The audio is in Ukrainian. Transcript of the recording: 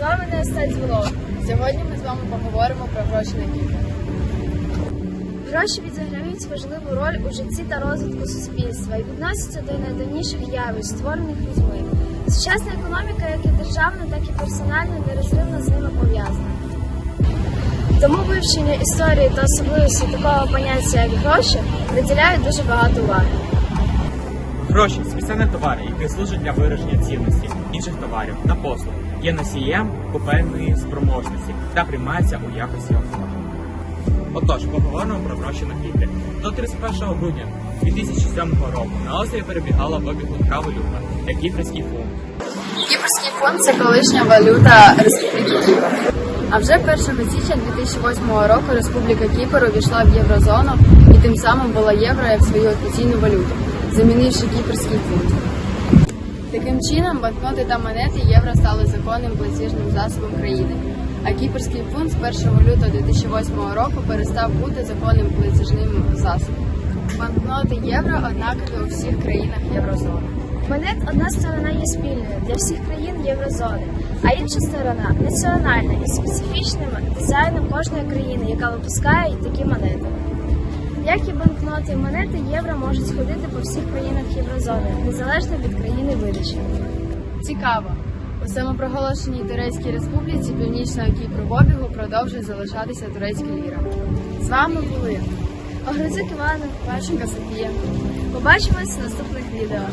З вами не остать Влог. Сьогодні ми з вами поговоримо про гроші на Кіпр. Гроші відіграють важливу роль у житті та розвитку суспільства і відносяться до найдавніших явищ, створених людьми. Сучасна економіка, як і державна, так і персональна, нерозривно з ними пов'язана. Тому вивчення історії та особливості такого поняття, як гроші, приділяють дуже багато уваги. Гроші спеціальні товари, які служать для вираження цінності інших товарів та послуг, є носієм купельної спроможності та приймаються у якості оплати. Отож, поговоримо про гроші на Кіпрі. До 31 грудня 2007 року на острові перебігала в обігу валюта, як кіпрський фунт. Кіпрський фонд це колишня валюта Республіки Кіпр. А вже 1 січня 2008 року Республіка Кіпр увійшла в єврозону і тим самим була євро як свою офіційну валюту, замінивши кіпрський фунт. Таким чином, банкноти та монети євро стали законним платіжним засобом країни. А кіпрський фунт з 1 лютого 2008 року перестав бути законним платіжним засобом. Банкноти євро однакові у всіх країнах єврозони. Монет одна сторона є спільною для всіх країн Єврозони, а інша сторона національна і специфічним дизайном кожної країни, яка випускає такі монети. Як і банкноти, монети євро можуть сходити по всіх країнах Єврозони, незалежно від країни видачі. Цікаво. У самопроголошеній Турецькій Республіці Північного Кіпру в обігу продовжує залишатися турецька ліра. З вами були Огризик Івана, Паченка Софія. побачимось в наступних відео.